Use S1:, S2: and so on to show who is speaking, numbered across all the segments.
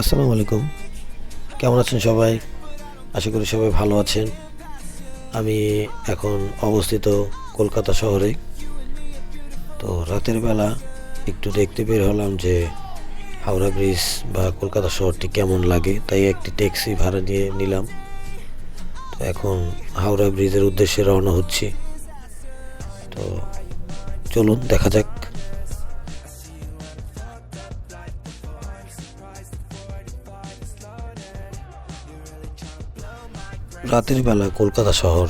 S1: আসসালামু আলাইকুম। কেমন আছেন সবাই? আশা করি সবাই ভালো আছেন। আমি এখন অবস্থিত কলকাতা শহরে। তো রাতের বেলা একটু দেখতে বের হলাম যে হাওড়া ব্রিজ বা কলকাতা শহরটি কেমন লাগে, তাই একটি ট্যাক্সি ভাড়া নিয়ে নিলাম। তো এখন হাওড়া ব্রিজের উদ্দেশ্যে রওনা হচ্ছি। তো চলুন, দেখা যাক। রাতের বেলা কলকাতা শহর।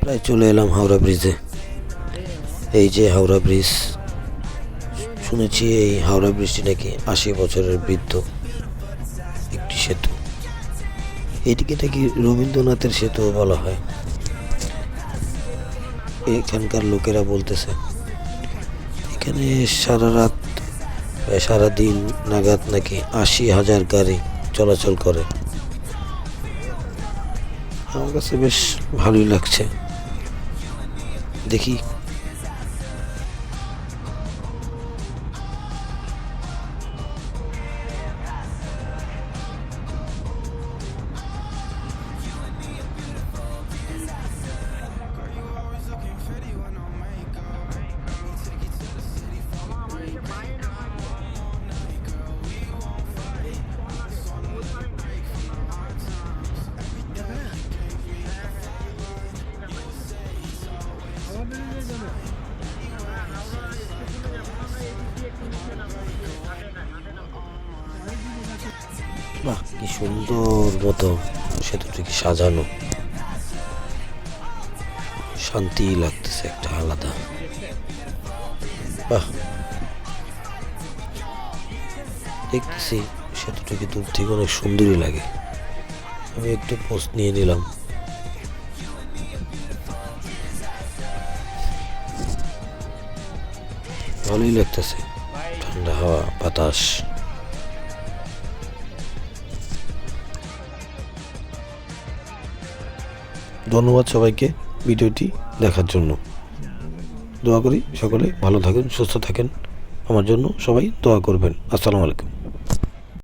S1: প্রায় চলে এলাম হাওড়া ব্রিজে। এই যে হাওড়া ব্রিজ, শুনেছি এই হাওড়া ব্রিজটি নাকি আশি বছরের বৃদ্ধ একটি সেতু। এটিকে নাকি রবীন্দ্রনাথের সেতু বলা হয়। এখানকার লোকেরা বলতেছে, এখানে সারা রাত, সারা দিন নাগাদ নাকি আশি হাজার গাড়ি চলাচল করে। আমার কাছে বেশ ভালোই লাগছে। দেখি বাহ, কি সুন্দর মতো সেতুটিকে সাজানো। শান্তি লাগতেছে একটা আলাদা। বাহ। দেখতেছি সেতুটিকে দূর থেকে অনেক সুন্দরই লাগে। আমি একটু পোস্ট নিয়ে নিলাম। ভালোই লাগতেছে। ঠান্ডা হাওয়া, বাতাস। ধন্যবাদ সবাইকে ভিডিওটি দেখার জন্য। দোয়া করি সকলে ভালো থাকেন, সুস্থ থাকেন। আমার জন্য সবাই দোয়া করবেন। আসসালামু আলাইকুম।